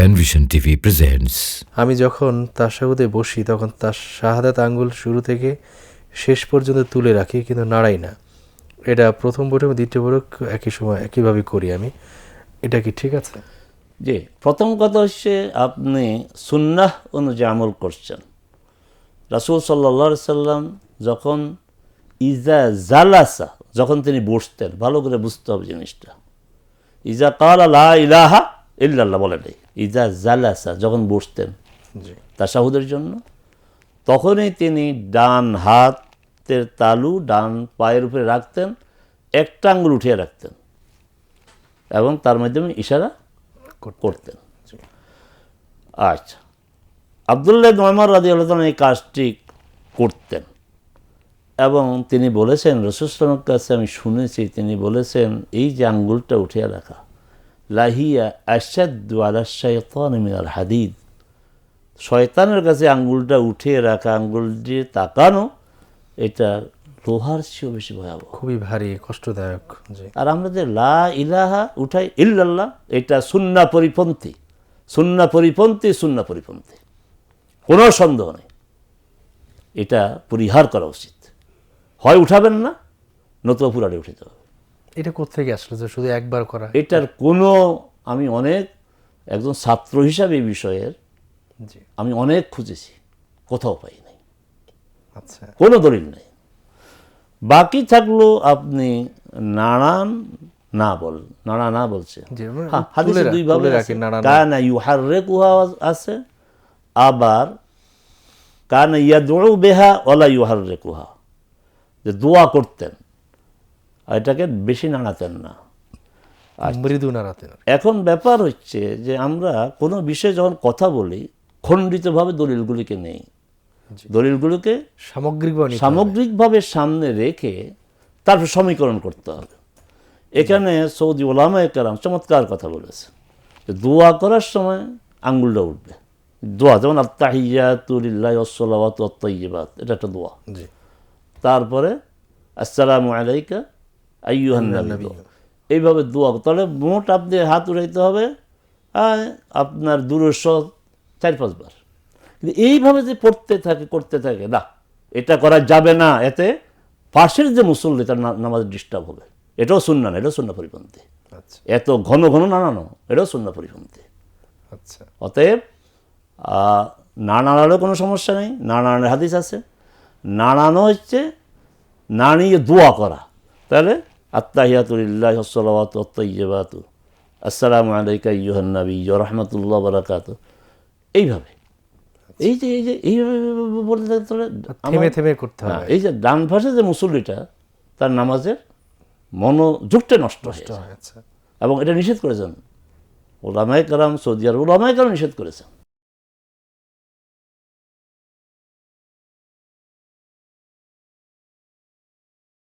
Penvision TV presents আমি যখন তাসাহুদে বসি তখন তার শাহাদাত আঙ্গুল শুরু থেকে শেষ পর্যন্ত তুলে রাখি কিন্তু নাড়াই না। এটা প্রথম এবং দ্বিতীয় বড় একই সময় একইভাবে করি আমি। এটা কি ঠিক আছে? জি প্রথম কথা হচ্ছে আপনি সুন্নাহ অনুযায়ী আমল করছেন। রাসুল সাল্লা সাল্লাম যখন ইজা জালাসা যখন তিনি বসতেন ভালো করে বুঝতে হবে জিনিসটা। ইজা কালা লা ইলাহা ইল্লাল্লাহ বলে নেই। ইজা জালাসা যখন বসতেন তাসাহুদের জন্য তখনই তিনি ডান হাতের তালু ডান পায়ের উপরে রাখতেন একটা আঙ্গুল উঠিয়ে রাখতেন এবং তার মাধ্যমে ইশারা করতেন। আচ্ছা আবদুল্লাহ নয়মার রাজি আল্লাহ এই কাজটি করতেন এবং তিনি বলেছেন রসুলামের কাছে আমি শুনেছি তিনি বলেছেন এই যে আঙ্গুলটা উঠিয়ে রাখা লাহিয়া আশাদ্দু আলা শাইতান মিনাল হাদিদ। শয়তানের কাছে আঙ্গুলটা উঠিয়ে রাখা আঙ্গুল দিয়ে তাকানো এটা লোহার চেয়েও বেশি ভয়াবহ। খুবই ভারী কষ্টদায়ক আর আমরা যে লা ইলাহা উঠাই ইল্লাল্লাহ এটা সুন্না পরিপন্থী। সুন্না পরিপন্থী সুন্না পরিপন্থী। কোনো সন্দেহ নেই। এটা পরিহার করা উচিত। হয় উঠাবেন না নতুবা পুরাটে উঠিতে হবে। এটা কোথেকে আসলে যে শুধু একবার করা? এটার কোনো আমি অনেক একজন ছাত্র হিসাবে এই বিষয়ের আমি অনেক খুঁজেছি কোথাও পাই নাই। আচ্ছা। কোনো দলিল নেই। বাকি থাকল আপনি নাড়ান না বল নাড়া না বলছে। হ্যাঁ, হাদিসে দুই ভাবে। কানা ইউহাররেকুহা আছে আবার কানা ইয়াদউ বেহা ওলা ইউহাররেকুহা যে দোয়া করতেন আর এটাকে বেশি নাড়াতেন না। মৃদু নাড়াতেন। এখন ব্যাপার হচ্ছে যে আমরা কোনো বিষয়ে যখন কথা বলি খণ্ডিতভাবে দলিলগুলিকে নেই। দলিলগুলোকে সামগ্রিকভাবে সামগ্রিকভাবে সামনে রেখে তারপর সমীকরণ করতে হবে। এখানে সৌদি ওলামা কালাম চমৎকার কথা বলেছে যে দোয়া করার সময় আঙ্গুলটা উঠবে। দোয়া যেমন আত্মাহিয়াতুলিল্লাহ অসলাওয়াত এটা একটা দোয়া। তারপরে আসসালামু আলাইকা আইয়ুহান এইভাবে দোয়া তাহলে মোট আপনি হাত উঠাইতে হবে আপনার দুরস্ব চার পাঁচবার কিন্তু এইভাবে যে পড়তে থাকে করতে থাকে না এটা করা যাবে না। এতে পাশের যে মুসল্লি তার নামাজ ডিস্টার্ব হবে। এটাও শুননা না এটাও শূন্য পরিপন্থী। আচ্ছা। এত ঘন ঘন নাড়ানো এটাও শূন্য পরিপন্থী। আচ্ছা। অতএব না নাড়ালেও কোনো সমস্যা নেই না নাড়ানোর হাদিস আছে। নাড়ানো হচ্ছে নাড়িয়ে দোয়া করা। তাহলে আত্মাহিয়াতুল্লাহ সালাত অত্তাইবাতু আসসালামু আলাইকা ইউহান্নবী রহমতুল্লাহ বারাকাত। এইভাবে। এই যে এই যে এইভাবে বলতে তাহলে থেমে থেমে করতে হ্যাঁ, হবে। এই যে ডান পাশে যে মুসল্লিটা তার নামাজের মনোযোগটা নষ্ট হয়ে আচ্ছা এবং এটা নিষেধ করেছেন। ওলামায় কালাম সৌদি আরব ওলামায় কালাম নিষেধ করেছেন।